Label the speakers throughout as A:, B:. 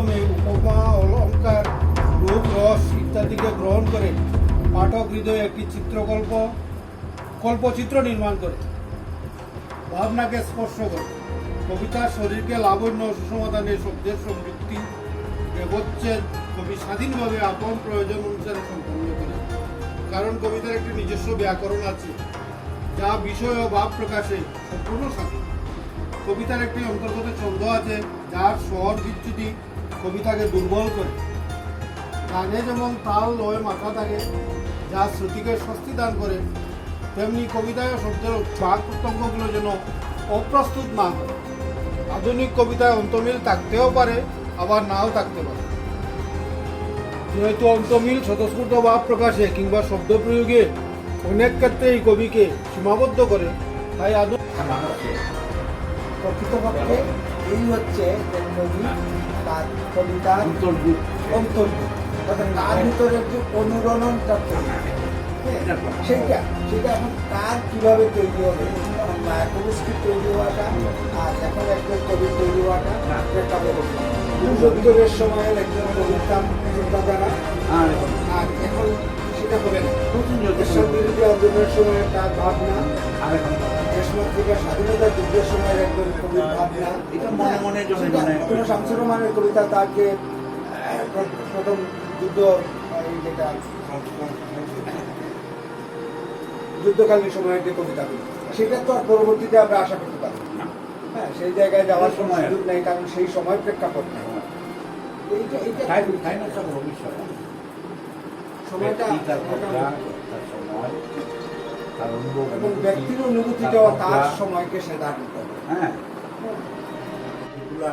A: মাধ্যমে উপমা অলঙ্কার রূপ রস ইত্যাদিকে গ্রহণ করে পাঠক হৃদয়ে একটি চিত্রকল্প কল্পচিত্র নির্মাণ করে ভাবনাকে স্পর্শ করে কবিতার শরীরকে লাবণ্য সুসমাধানে শব্দের সংযুক্তি ব্যবচ্ছেদ কবি স্বাধীনভাবে আপন প্রয়োজন অনুসারে সম্পন্ন করে কারণ কবিতার একটি নিজস্ব ব্যাকরণ আছে যা বিষয় ও ভাব প্রকাশে সম্পূর্ণ স্বাধীন কবিতার একটি অন্তর্গত ছন্দ আছে যার স্বর বিচ্যুতি কবিতাকে দুর্বল করে। গানে যেমন তাল লয় মাথা থাকে যা শ্রুতিকে স্বস্তি দান করে তেমনি কবিতায় শব্দের বাক প্রত্যঙ্গগুলো যেন অপ্রস্তুত না হয় আধুনিক কবিতায় অন্তমিল থাকতেও পারে আবার নাও থাকতে পারে। যেহেতু অন্তমিল স্বতঃস্ফূর্ত ভাব প্রকাশে কিংবা শব্দ প্রয়োগে অনেক ক্ষেত্রে এই কবিকে সীমাবদ্ধ করে তাই আধুনিক
B: প্রকৃতপক্ষে এই হচ্ছে যে কবি তার কবিতার অন্তর্ভুক্ত। তার ভিতরে যে অনুরণনটা তৈরি। সেইটা সেটা এখন তার কীভাবে তৈরি হবে কবিষ্ঠির তৈরি হওয়াটা আর এখন একজন কবি তৈরি হওয়াটা প্রেক্ষাপট সত্তরের সময়ের একজন কবিতা চিন্তাধারা। আর এখন সেটা হবে না। বিরোধী আন্দোলনের সময় তার ভাবনা স্বাধীনতা যুদ্ধের সময়ের একজন কবির ভাবনা
C: এটা মনে মনে।
B: কোনো শামসুর রহমানের কবিতা তাকে প্রথম যুদ্ধ যেটা যুদ্ধকালীন সময়ের যে কবিতাগুলো সেটা তো আর পরবর্তীতে আমরা আশা করতে পারি না। হ্যাঁ সেই জায়গায় যাওয়ার
C: সময়।
B: সুযোগ নেই কারণ সেই সময় প্রেক্ষাপট নেই এইটা এইটা সময়টা এবং ব্যক্তির অনুভূতিটাও
C: তার
B: সময়কে সেটা করতে হবে।
C: হ্যাঁ।
D: এগুলা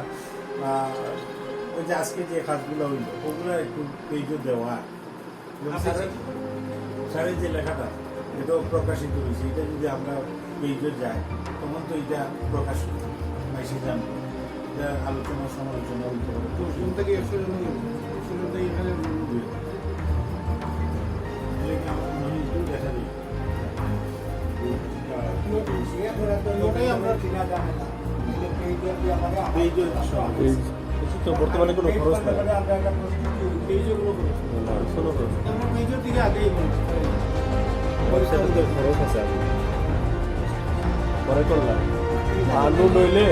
D: ওই যে আজকে যে কাজগুলো হইল ওগুলো একটু পেজও দেওয়া। স্যারের যে লেখাটা এটাও প্রকাশিত হয়েছে। এটা যদি আমরা পেজও যাই তখন তো এটা প্রকাশ মাইসে জানব এটা আলোচনা সমালোচনা হইতে পারে। তো
A: থেকে
E: তো বর্তমানে কোনো খরচ নাই কোনো খরচ তো খরচ আছে। পরে করলাম। আলু নইলে